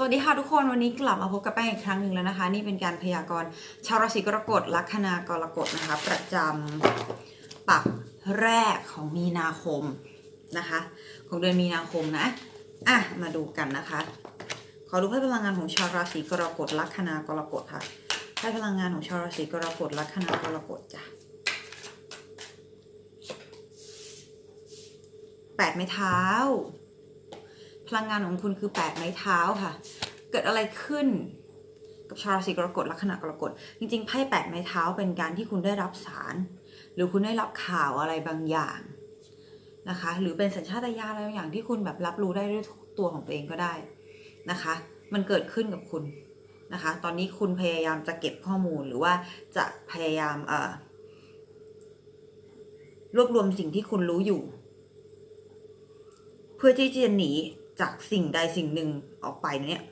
สวัสดีค่ะทุกคนวันนี้กลับมาพบกับแป้งอีกครั้งหนึ่งแล้วนะคะ นี่เป็นการพยากรณ์ชาวราศีกรกฎลัคนากรกฎนะคะ ประจำปักแรกของมีนาคมนะคะ ของเดือนมีนาคมนะอะมาดูกันนะคะ ขอดูให้พลังงานของชาวราศีกรกฎลัคนากรกฎค่ะให้พลังงานของชาวราศีกรกฎลัคนากรกฎจ้ะแปดไม้เท้า พลังงานของคุณคือแปดไม้เท้าค่ะ เกิดอะไรขึ้นกับชาวราศีกรกฎลัคนากรกฎจริงๆไพ่แปดไม้เท้าเป็นการที่คุณได้รับสาร หรือคุณได้รับข่าวอะไรบางอย่างนะคะ หรือเป็นสัญชาตญาณอะไรบางอย่างที่คุณแบบรับรู้ได้ด้วยตัวของตัวเองก็ได้นะคะ มันเกิดขึ้นกับคุณนะคะ ตอนนี้คุณพยายามจะเก็บข้อมูลหรือว่าจะพยายามเอ่อรวบรวมสิ่งที่คุณรู้อยู่ เพื่อที่จะหนี จากสิ่งใดสิ่งหนึ่งออกไปเนี่ย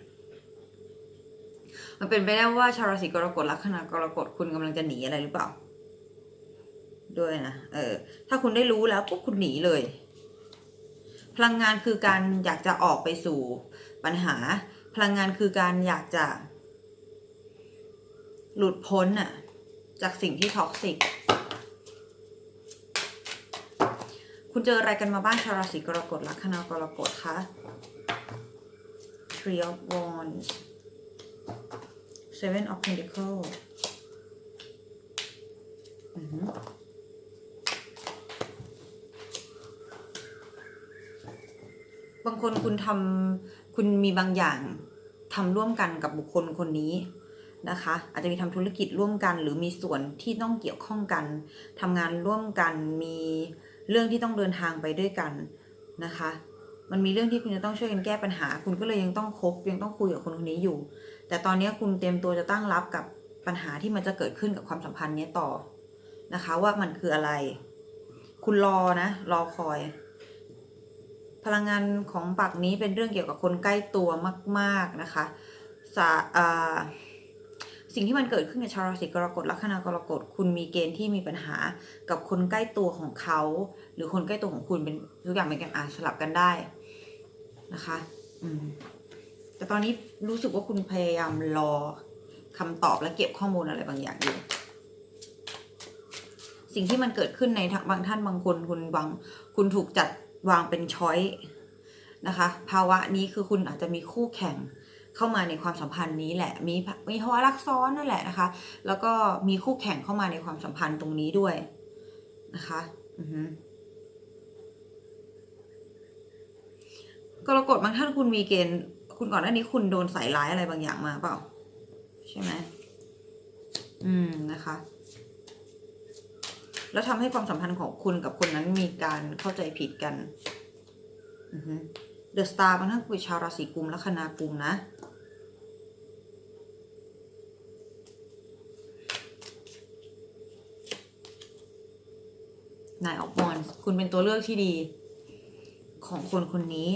มันเป็นไปได้ว่าชาวราศีกรกฎลัคนากรกฎคุณกำลังจะหนีอะไรหรือเปล่า ด้วยนะ เออ ถ้าคุณได้รู้แล้วปุ๊บคุณหนีเลย พลังงานคือการอยากจะออกไปสู่ปัญหา พลังงานคือการอยากจะ หลุดพ้นน่ะจากสิ่งที่ท็อกซิก คุณเจออะไรกันมาบ้างชาวราศีกรกฎลัคนา กรกฎคะ Three of Wands Seven of Pentacles บางคนคุณทำคุณมีบางอย่างทำร่วมกันกับบุคคลคนนี้นะคะ อาจจะมีทำธุรกิจร่วมกัน หรือมีส่วนที่ต้องเกี่ยวข้องกันทำงานร่วมกันมี เรื่องที่ต้องเดินทางไปด้วยกันนะคะ มันมีเรื่องที่คุณจะต้องช่วยกันแก้ปัญหา คุณก็เลยยังต้องคบยังต้องคุยกับคนคนนี้อยู่ แต่ตอนนี้คุณเตรียมตัวจะตั้งรับกับปัญหาที่มันจะเกิดขึ้นกับความสัมพันธ์นี้ต่อนะคะ ว่ามันคืออะไร คุณรอนะ รอคอย พลังงานของปักนี้เป็นเรื่องเกี่ยวกับคนใกล้ตัวมาก ๆนะคะสาอ่า สิ่งที่มันเกิดขึ้นกับชาวราศีกรกฎลัคนากรกฎคุณมีเกณฑ์ที่มีปัญหากับคนใกล้ตัวของเขา หรือคนใกล้ตัวของคุณเป็นทุกอย่างเป็นการอาสลับกันได้นะคะ อืมแต่ตอนนี้รู้สึกว่าคุณพยายามรอคำตอบและเก็บข้อมูลอะไรบางอย่างอยู่ สิ่งที่มันเกิดขึ้นในบางท่านบางคนคุณวางคุณถูกจัดวางเป็นช้อยนะคะ ภาวะนี้คือคุณอาจจะมีคู่แข่ง เข้ามาในความสัมพันธ์นี้แหละ มีมีภาวะรักซ้อนนั่นแหละนะคะ แล้วก็มีคู่แข่งเข้ามาในความสัมพันธ์ตรงนี้ด้วยนะคะอือฮึกรกฎบางท่านคุณมีเกณฑ์ คุณก่อนหน้านี้คุณโดนใส่ร้ายอะไรบางอย่างมาเปล่า ใช่ไหมอืมนะคะ แล้วทำให้ความสัมพันธ์ของคุณกับคนนั้นมีการเข้าใจผิดกันเดอะสตาร์บางท่านคือชาวราศีกุมและคณากุมนะ นายออกบอลคุณเป็นตัวเลือกที่ดี ของคนคนนี้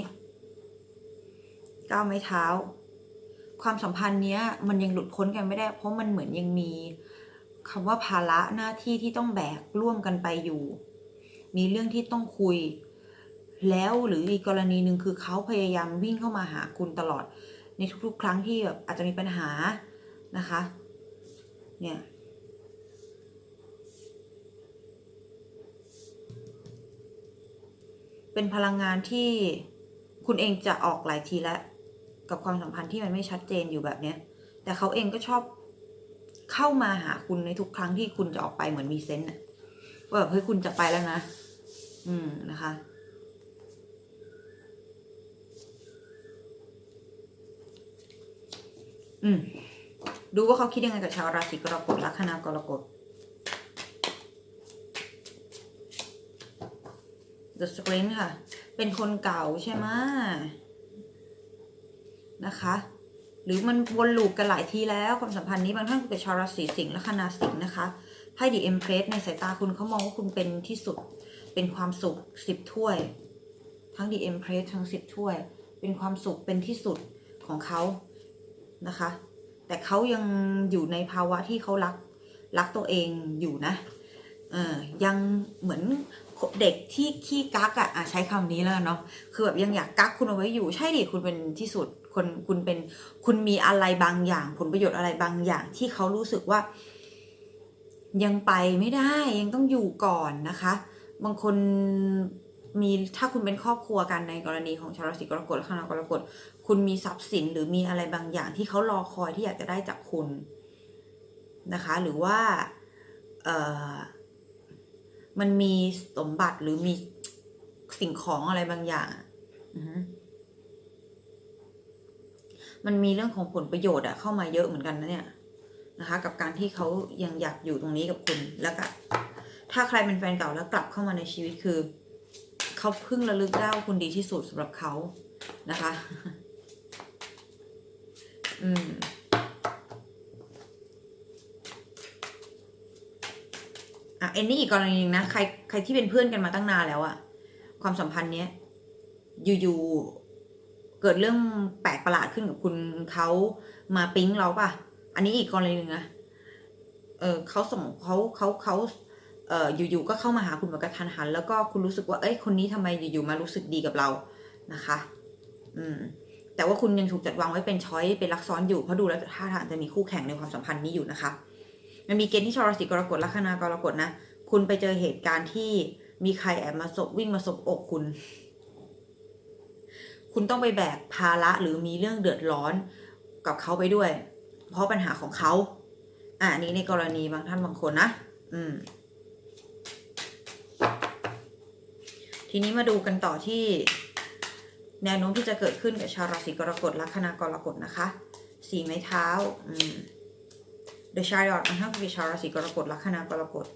ก้าวไม้เท้า ความสัมพันธ์เนี้ย มันยังหลุดพ้นกันไม่ได้ เพราะมันเหมือนยังมีคำว่าภาระหน้าที่ที่ต้องแบกร่วมกันไปอยู่ มีเรื่องที่ต้องคุย แล้วหรืออีกกรณีหนึ่งคือเขาพยายามวิ่งเข้ามาหาคุณตลอด ในทุกๆ ครั้งที่แบบอาจจะมีปัญหานะคะ เนี่ย เป็นพลังงานที่คุณเองจะออกหลายทีแล้ว กับความสัมพันธ์ที่มันไม่ชัดเจนอยู่แบบเนี้ย แต่เขาเองก็ชอบเข้ามาหาคุณในทุกครั้งที่คุณจะออกไปเหมือนมีเซนต์อะว่าแบบเฮ้ยคุณจะไปแล้วนะ อืมนะคะอืมดูว่าเขาคิดยังไงกับชาวราศีกรกฎลัคนากรกฎ The Screen ค่ะ เป็นคนเก่าใช่ไหมนะคะ หรือมันวนลูปกันหลายทีแล้วความสัมพันธ์นี้บางท่านคุยกับชาวราศีสิงห์และคณาสิงห์นะคะไพ่ดีเอ็มเพรสในสายตาคุณเขามองว่าคุณเป็นที่สุด เป็นความสุขสิบถ้วย ทั้งดีเอ็มเพรสทั้งสิบถ้วย เป็นความสุขเป็นที่สุดของเขานะคะ แต่เขายังอยู่ในภาวะที่เขารักรักตัวเองอยู่นะเออยังเหมือน เด็กที่ขี้กักอะ่ะใช้คำนี้แล้วเนาะคือแบบยังอยากกักคุณเอาไว้อยู่ใช่ดิคุณเป็นที่สุดคนคุณเป็นคุณมีอะไรบางอย่าง ผลประโยชน์อะไรบางอย่างที่เขารู้สึกว่า ยังไปไม่ได้ยังต้องอยู่ก่อนนะคะ บางคนมีถ้าคุณเป็นครอบครัวกันในกรณีของชาวราศีกรกฎและคณะกรกฎคุณมีทรัพย์สินหรือมีอะไรบางอย่างที่เขารอคอยที่อยากจะได้จากคุณนะคะ หรือว่าเอ่อ มันมีสมบัติหรือมีสิ่งของอะไรบางอย่างมันมีเรื่องของผลประโยชน์อะเข้ามาเยอะเหมือนกันนะเนี่ยนะคะ กับการที่เขายังอยากอยู่ตรงนี้กับคุณแล้วก็ถ้าใครเป็นแฟนเก่าแล้วกลับเข้ามาในชีวิตคือเขาเพิ่งระลึกได้ว่าคุณดีที่สุดสำหรับเขานะคะ อืม อะ เอ็นนี่อีกกรณีหนึงนะใครใครที่เป็นเพื่อนกันมาตั้งนานแล้วอะความสัมพันธ์เนี้ยอยู่ๆเกิดเรื่องแปลกประหลาดขึ้นกับคุณเขามาปิ๊งเราป่ะ อันนี้อีกกรณีหนึ่งนะเออเขาส่งเขาเขาเขาเอ่ออยู่ๆก็เข้ามาหาคุณแบบกระทันหัน แล้วก็คุณรู้สึกว่าเอ้ยคนนี้ทำไมอยู่ๆมารู้สึกดีกับเรานะคะ อืม แต่ว่าคุณยังถูกจัดวางไว้เป็นช้อยเป็นลักซ้อนอยู่เพราะดูแล้วท่าทางจะมีคู่แข่งในความสัมพันธ์นี้อยู่นะคะ มันมีเกณฑ์ที่ชาวราศีกรกฎลัคนากรกฎนะ คุณไปเจอเหตุการณ์ที่มีใครแอบมาสบวิ่งมาสบอกคุณ คุณต้องไปแบกภาระหรือมีเรื่องเดือดร้อนกับเขาไปด้วย เพราะปัญหาของเขา อ่าอันนี้ในกรณีบางท่านบางคนนะ อืม ทีนี้มาดูกันต่อที่แนวโน้มที่จะเกิดขึ้นกับชาวราศีกรกฎลัคนากรกฎนะคะ สีไม้เท้า อืม The Chariot มันห้าคือชาวราศีกรกฎลัคนากรกฎ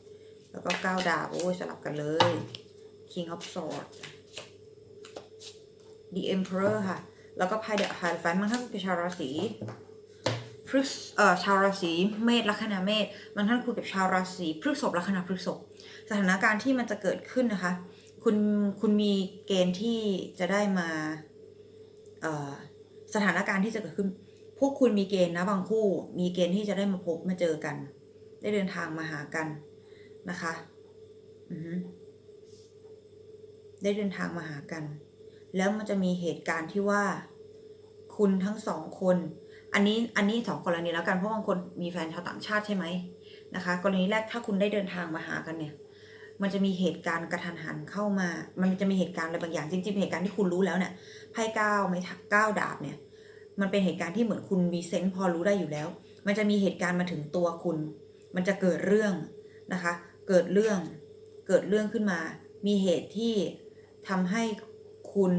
แล้วก็ก้าวดาบโอ้ยสลับกันเลย King of Swords The Emperor ค่ะ แล้วก็ไพ่เดอะไฮไฟมันท่านคือชาวราศีพฤษเอ่อชาวราศีเมษลัคนาเมษมันท่านคุยกับชาวราศีพฤษภลัคนาพฤษภสถานการณ์ที่มันจะเกิดขึ้นนะคะ คุณคุณมีเกณฑ์ที่จะได้มาเอ่อสถานการณ์ที่จะเกิดขึ้น พวกคุณมีเกณฑ์นะบางคู่ มีเกณฑ์ที่จะได้มาพบมาเจอกัน ได้เดินทางมาหากันนะคะได้เดินทางมาหากัน แล้วมันจะมีเหตุการณ์ที่ว่า คุณทั้งสองคน อันนี้อันนี้สองกรณีแล้วกันเพราะบางคนมีแฟนชาวต่างชาติใช่ไหมนะคะ กรณีแรกถ้าคุณได้เดินทางมาหากันเนี่ย มันจะมีเหตุการณ์กระทันหันเข้ามา มันจะมีเหตุการณ์อะไรบางอย่างจริงๆเหตุการณ์ที่คุณรู้แล้วเนี่ยไพ่เก้าไม่เก้าดาบเนี่ย มันเป็นเหตุการณ์ที่เหมือนคุณมีเซนส์พอรู้ได้อยู่แล้ว มันจะมีเหตุการณ์มาถึงตัวคุณ มันจะเกิดเรื่องนะคะ เกิดเรื่อง เกิดเรื่องขึ้นมา มีเหตุที่ทำให้คุณ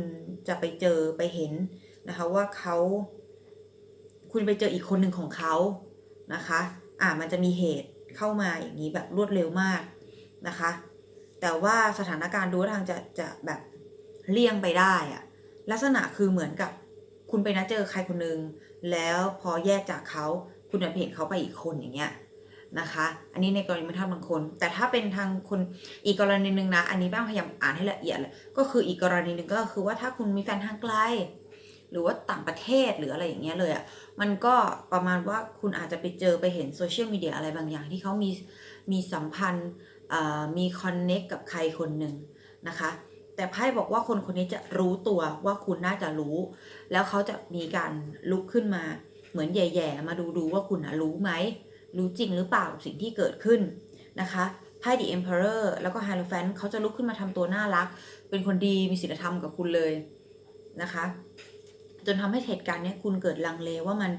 จะไปเจอไปเห็นนะคะว่าเขาคุณไปเจออีกคนหนึ่งของเขานะคะ อ่ามันจะมีเหตุเข้ามาอย่างนี้แบบรวดเร็วมากนะคะ แต่ว่าสถานการณ์ดูทางจะจะแบบเลี่ยงไปได้อะลักษณะคือเหมือนกับ คุณไปนัดเจอใครคนหนึ่งแล้วพอแยกจากเขาคุณจะเห็นเขาไปอีกคนอย่างเงี้ยนะคะ อันนี้ในกรณีมันท่าบางคน แต่ถ้าเป็นทางคนอีกกรณีหนึ่งนะ อันนี้บ้างพยายามอ่านให้ละเอียดเลยก็คืออีกกรณีหนึ่งก็คือว่าถ้าคุณมีแฟนทางไกล หรือว่าต่างประเทศหรืออะไรอย่างเงี้ยเลยอะ่ะ มันก็ประมาณว่าคุณอาจจะไปเจอไปเห็นโซเชียลมีเดียอะไรบางอย่างที่เขามีมีสัมพันธ์มีคอนเน็กกับใครคนหนึ่งนะคะ แต่ไพ่บอกว่าคนคนนี้จะรู้ตัวว่าคุณน่าจะรู้ แล้วเขาจะมีการลุกขึ้นมา เหมือนแย่ๆมาดูดูว่าคุณรู้ไหม รู้จริงหรือเปล่าสิ่งที่เกิดขึ้นนะคะไพ่ The Emperor แล้วก็ Hierophant เขาจะลุกขึ้นมาทำตัวน่ารัก เป็นคนดีมีศีลธรรมกับคุณเลยนะคะ จนทำให้เหตุการณ์นี้คุณเกิดลังเลว่ามัน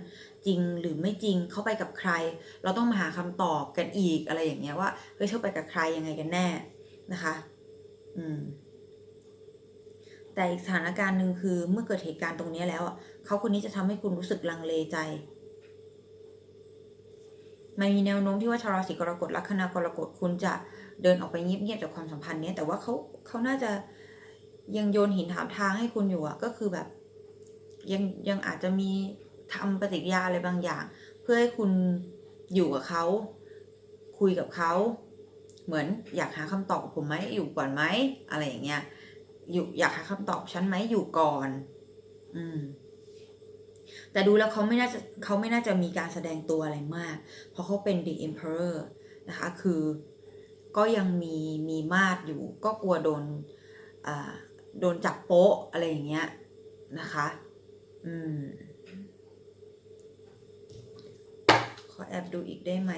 จริงหรือไม่จริงเขาไปกับใคร เราต้องมาหาคำตอบกันอีกอะไรอย่างเงี้ยว่าเฮ้ยเขาไปกับใครยังไงกันแน่นะคะ อืม แต่อีกสถานการณ์หนึ่งคือเมื่อเกิดเหตุการณ์ตรงนี้แล้วอะเขาคนนี้จะทำให้คุณรู้สึกลังเลใจมันมีแนวโน้มที่ว่าชาวราศีกรกฎลัคนากรกฎคุณจะเดินออกไปเงียบๆจากความสัมพันธ์นี้แต่ว่าเขาเขาน่าจะยังโยนหินถามทางให้คุณอยู่อะก็คือแบบ ยังยังอาจจะมีทำปฏิกิริยาอะไรบางอย่าง เพื่อให้คุณอยู่กับเขาคุยกับเขาเหมือนอยากหาคำตอบกับผมไหมอยู่ก่อนไหมอะไรอย่างเงี้ย อยู่อยากหาคำตอบฉันไหมอยู่ก่อน อืม แต่ดูแล้วเขาไม่น่าจะเขาไม่น่าจะมีการแสดงตัวอะไรมาก เพราะเขาเป็น the emperor นะคะ คือ ก็ยังมีมีมาดอยู่ ก็กลัวโดนอ่าโดนจับโป๊ะอะไรอย่างเงี้ยนะคะ อืม ขอแอบดูอีกได้ไหม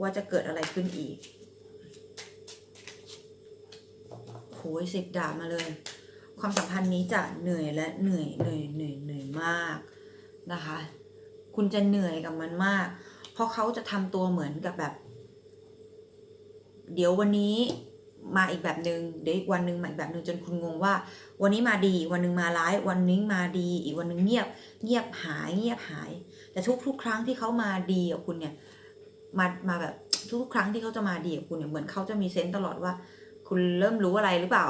ว่าจะเกิดอะไรขึ้นอีกโหยสิบดาบมาเลย ความสัมพันธ์นี้จะเหนื่อยและเหนื่อยเหนื่อยเหนื่อยเหนื่อยมากนะคะ คุณจะเหนื่อยกับมันมาก เพราะเขาจะทำตัวเหมือนกับแบบ เดี๋ยววันนี้มาอีกแบบหนึง่งเดี๋ยวอีกวันหนึ่งมาอีกแบบหนึ่งจนคุณงงว่า วันนี้มาดี วันหนึ่งมาร้าย วันนี้มาดี อีกวันหนึ่งเงียบ เงียบหาย เงียบหาย แต่ทุกทุกๆครั้งที่เขามาดีกับคุณเนี่ย มามาแบบทุกๆครั้งที่เขาจะมาดีกับคุณเนี่ยเหมือนเขาจะมีเซนส์ตลอดว่า คุณเริ่มรู้อะไรหรือเปล่า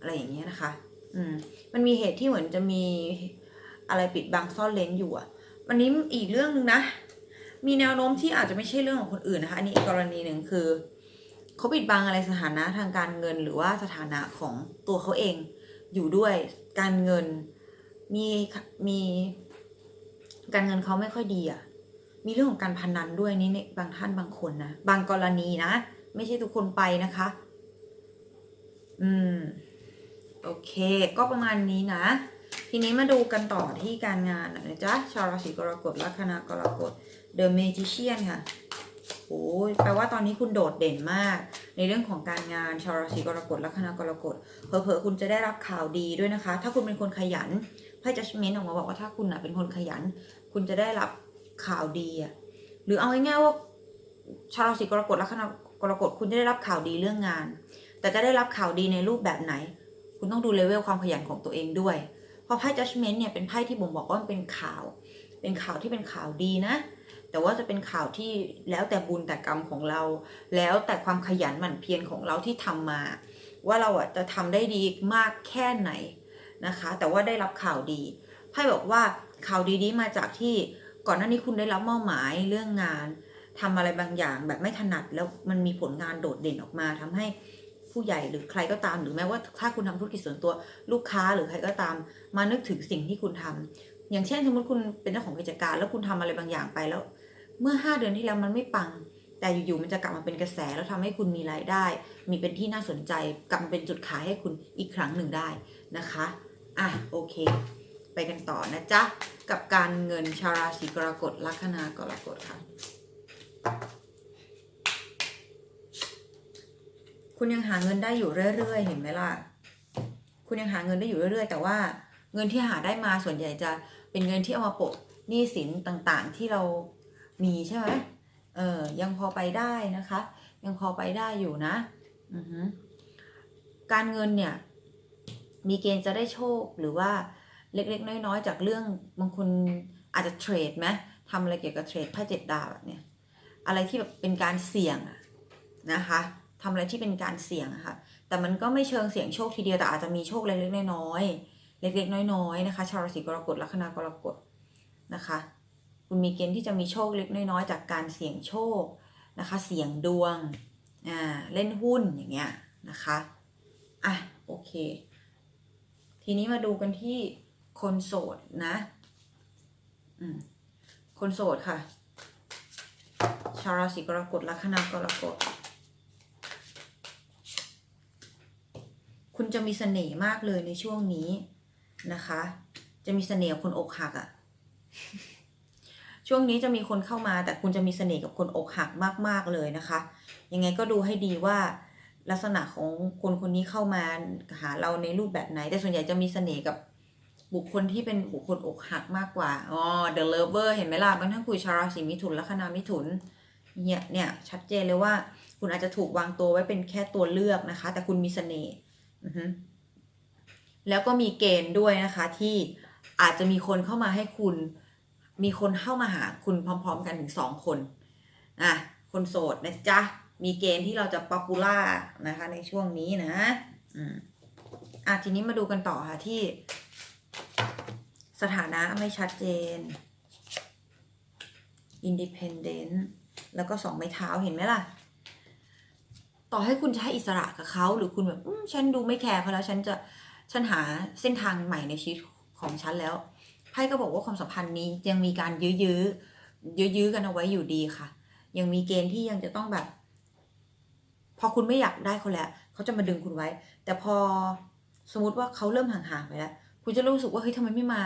อะไรอย่างเงี้ยนะคะ อืม มันมีเหตุที่เหมือนจะมีอะไรปิดบังซ่อนเลนอยู่อะวันนี้อีกเรื่องหนึ่งนะ มีแนวโน้มที่อาจจะไม่ใช่เรื่องของคนอื่นนะคะ อันนี้อีกกรณีหนึ่งคือเขาปิดบังอะไรสถานะทางการเงินหรือว่าสถานะของตัวเขาเองอยู่ด้วยการเงินมีมีการเงินเขาไม่ค่อยดีอะมีเรื่องของการพนันด้วยนี่เนี่ยบางท่านบางคนนะ บางกรณีนะ ไม่ใช่ทุกคนไปนะคะ อืม โอเค ก็ประมาณนี้นะ ทีนี้มาดูกันต่อที่การงานนะจ๊ะ ชาวราศีกรกฎลัคนากรกฎ The Magician ค่ะโอ้ยแปลว่าตอนนี้คุณโดดเด่นมาก ในเรื่องของการงานชาวราศีกรกฎลัคนากรกฎเผลอๆคุณจะได้รับข่าวดีด้วยนะคะ ถ้าคุณเป็นคนขยันไพ่ judgment ออกมาบอกว่าถ้าคุณน่ะเป็นคนขยัน คุณจะได้รับข่าวดีอะหรือเอาง่ายๆว่าชาวราศีกรกฎลัคนากรกฎคุณจะได้รับข่าวดีเรื่องงาน แต่จะได้รับข่าวดีในรูปแบบไหน คุณต้องดูเลเวลความขยันของตัวเองด้วย เพราะไพ่ judgment เนี่ยเป็นไพ่ที่บ่งบอกว่ามันเป็นข่าว เป็นข่าวที่เป็นข่าวดีนะ แต่ว่าจะเป็นข่าวที่แล้วแต่บุญแต่กรรมของเรา แล้วแต่ความขยันหมั่นเพียรของเราที่ทำมา ว่าเราอะจะทำได้ดีมากแค่ไหนนะคะ แต่ว่าได้รับข่าวดีไพ่บอกว่าข่าวดีนี้มาจากที่ก่อนหน้านี้คุณได้รับมอบหมายเรื่องงานทำอะไรบางอย่างแบบไม่ถนัดแล้วมันมีผลงานโดดเด่นออกมาทำให้ ผู้ใหญ่หรือใครก็ตาม หรือแม้ว่าถ้าคุณทำธุรกิจส่วนตัวลูกค้าหรือใครก็ตาม มานึกถึงสิ่งที่คุณทำอย่างเช่นสมมติคุณเป็นเจ้าของกิจการ แล้วคุณทำอะไรบางอย่างไปแล้ว เมื่อ 5 เดือนที่แล้วมันไม่ปัง แต่อยู่ๆมันจะกลับมาเป็นกระแสแล้วทำให้คุณมีรายได้ มีเป็นที่น่าสนใจกลับมาเป็นจุดขายให้คุณอีกครั้งหนึ่งได้นะคะอะโอเค ไปกันต่อนะจ๊ะกับการเงินชาวราศีกรกฎลัคนา กรกฎค่ะ คุณยังหาเงินได้อยู่เรื่อยๆ เห็นไหมล่ะ คุณยังหาเงินได้อยู่เรื่อยๆ แต่ว่าเงินที่หาได้มาส่วนใหญ่จะเป็นเงินที่เอามาโปะหนี้สินต่างๆ ที่เรามีใช่ไหมเออ ยังพอไปได้นะคะ ยังพอไปได้อยู่นะ อือฮึการเงินเนี่ย มีเกณฑ์จะได้โชคหรือว่าเล็กๆ น้อยๆ จากเรื่องบางคนอาจจะเทรดไหมทำอะไรเกี่ยวกับเทรดไพ่เจ็ดดาวแบบเนี้ยอะไรที่แบบเป็นการเสี่ยงนะคะ ทำอะไรที่เป็นการเสี่ยงค่ะ แต่มันก็ไม่เชิงเสี่ยงโชคทีเดียวแต่อาจจะมีโชคเล็กๆน้อยๆเล็กๆน้อยๆนะคะ ชาวราศีกรกฎลัคนากรกฎนะคะ คุณมีเกณฑ์ที่จะมีโชคเล็กน้อยๆจากการเสี่ยงโชคนะคะ เสี่ยงดวงอ่าเล่นหุ้นอย่างเงี้ยนะคะอะโอเค ทีนี้มาดูกันที่คนโสดนะอืมคนโสดค่ะ ชาวราศีกรกฎลัคนากรกฎ คุณจะมีเสน่ห์มากเลยในช่วงนี้นะคะ จะมีเสน่ห์กับคนอกหักอะช่วงนี้จะมีคนเข้ามาแต่คุณจะมีเสน่ห์กับคนอกหักมาก ๆ เลยนะคะ ยังไงก็ดูให้ดีว่าลักษณะของคนคนนี้เข้ามาหาเราในรูปแบบไหน แต่ส่วนใหญ่จะมีเสน่ห์กับบุคคลที่เป็นบุคคลอกหักมากกว่า อ๋อ the lover เห็นไหมล่ะบางท่านคุยชาวราศีมิถุนลัคนามิถุน เนี่ยเนี่ยชัดเจนเลยว่า คุณอาจจะถูกวางตัวไว้เป็นแค่ตัวเลือกนะคะ แต่คุณมีเสน่ห์ แล้วก็มีเกณฑ์ด้วยนะคะที่อาจจะมีคนเข้ามาให้คุณ มีคนเข้ามาหาคุณพร้อม ๆ กันถึงสองคนอะคนโสดนะจ๊ะ มีเกณฑ์ที่เราจะป๊อปปูล่านะคะ ในช่วงนี้นะอืมอะทีนี้มาดูกันต่อค่ะที่ สถานะไม่ชัดเจน independent แล้วก็สองไม้เท้าเห็นไหมล่ะ ต่อให้คุณจะให้อิสระกับเขาหรือคุณแบบฉันดูไม่แคร์เขาแล้วฉันจะฉันหาเส้นทางใหม่ในชีวิตของฉันแล้วไพ่ก็บอกว่าความสัมพันธ์นี้ยังมีการยื้อยื้อยื้อยื้อกันเอาไว้อยู่ดีค่ะ ยังมีเกณฑ์ที่ยังจะต้องแบบ พอคุณไม่อยากได้เขาแล้วเขาจะมาดึงคุณไว้ แต่พอสมมติว่าเขาเริ่มห่างๆไปแล้ว คุณจะรู้สึกว่าเฮ้ยทำไมไม่มา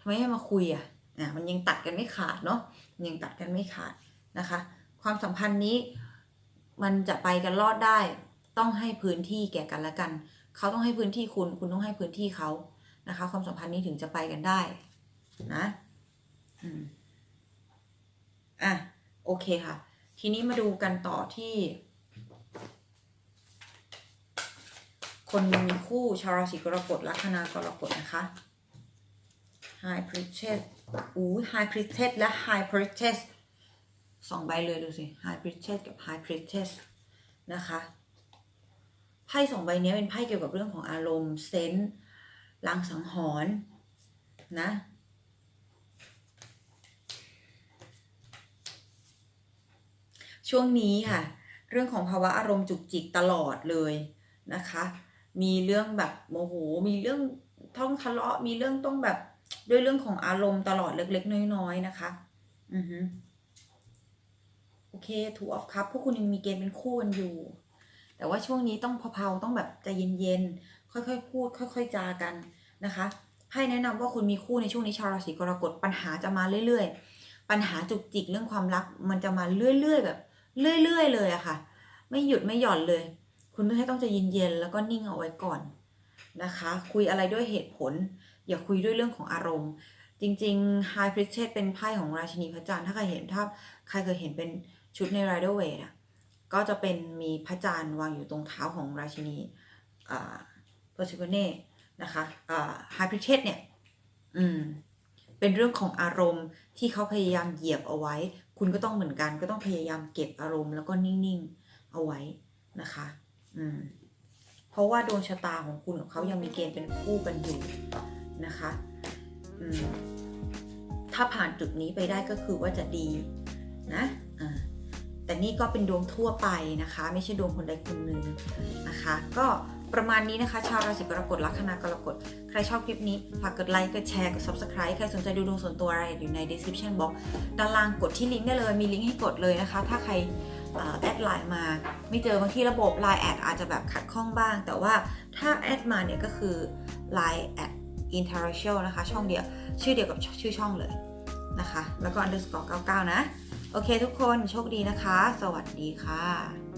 ทำไมไม่มาคุยอะอะมันยังตัดกันไม่ขาดเนาะยังตัดกันไม่ขาดนะคะ ความสัมพันธ์นี้ มันจะไปกันรอดได้ ต้องให้พื้นที่แก่กันและกัน เขาต้องให้พื้นที่คุณ คุณต้องให้พื้นที่เขานะคะ ความสัมพันธ์นี้ถึงจะไปกันได้ นะอะโอเคค่ะ ทีนี้มาดูกันต่อที่ คนมีคู่ชาวราศีกรกฎลัคนากรกฎนะคะ High Priestess อู้ High Priestess และ High Priestess สองใบเลยดูสิ High Priestess กับ High Priestess นะคะไพ่สองใบนี้เป็นไพ่เกี่ยวกับเรื่องของอารมณ์เซนส์ลางสังหรณ์นะ ช่วงนี้ค่ะ เรื่องของภาวะอารมณ์จุกจิกตลอดเลยนะคะ มีเรื่องแบบโมโห มีเรื่องต้องทะเลาะ มีเรื่องต้องแบบด้วยเรื่องของอารมณ์ตลอดเล็กๆน้อยๆนะคะ อือฮึ เคถูออฟคัพพวกคุณยังมีเกณฑ์เป็นคู่กันอยู่ แต่ว่าช่วงนี้ต้องเพาๆต้องแบบใจเย็นๆ ค่อยๆ พูด ค่อย ๆ จากันนะคะให้แนะนำว่าคุณมีคู่ในช่วงนี้ชาวราศีกรกฎปัญหาจะมาเรื่อย ๆ ปัญหาจุกจิกเรื่องความรักมันจะมาเรื่อย ๆ แบบ เรื่อย ๆ เลยอะค่ะ ไม่หยุดไม่หย่อนเลย คุณต้องให้ต้องใจเย็นๆแล้วก็นิ่งเอาไว้ก่อนนะคะ คุยอะไรด้วยเหตุผล อย่าคุยด้วยเรื่องของอารมณ์ จริงๆ High Priestess เป็นไพ่ของราชินีพระจันทร์ถ้าใครเห็นถ้าใครเคยเห็นเป็น ชุดใน Rider Waite อะก็จะเป็นมีพระจันทร์วางอยู่ตรงเท้าของราชินีอ่า Persephone นะคะอ่า High Priestess เนี่ยอืมเป็นเรื่องของอารมณ์ที่เขาพยายามเหยียบเอาไว้ คุณก็ต้องเหมือนกันก็ต้องพยายามเก็บอารมณ์แล้วก็นิ่งๆเอาไว้นะคะ อืมเพราะว่าดวงชะตาของคุณกับเขายังมีเกณฑ์เป็นคู่กันอยู่นะคะอืมถ้าผ่านจุดนี้ไปได้ก็คือว่าจะดีนะ แต่นี่ก็เป็นดวงทั่วไปนะคะ ไม่ใช่ดวงคนใดคนหนึ่งนะคะ ก็ประมาณนี้นะคะ ชาวราศีกรกฎลัคนากรกฎ ใครชอบคลิปนี้ ฝากกดไลค์กดแชร์กด subscribe ใครสนใจดูดวงส่วนตัวอะไรอยู่ใน description box ด้านล่างกดที่ลิงก์ได้เลยมีลิงก์ให้กดเลยนะคะ ถ้าใครแอดไลน์มาไม่เจอบางที่ระบบ Line แอดอาจจะแบบขัดข้องบ้าง แต่ว่าถ้าแอดมาเนี่ยก็คือ Line แอด interracial นะคะ ช่องเดียว ชื่อเดียวกับชื่อช่องเลยนะคะ แล้วก็ underscore 99 นะ โอเคทุกคนโชคดีนะคะ สวัสดีค่ะ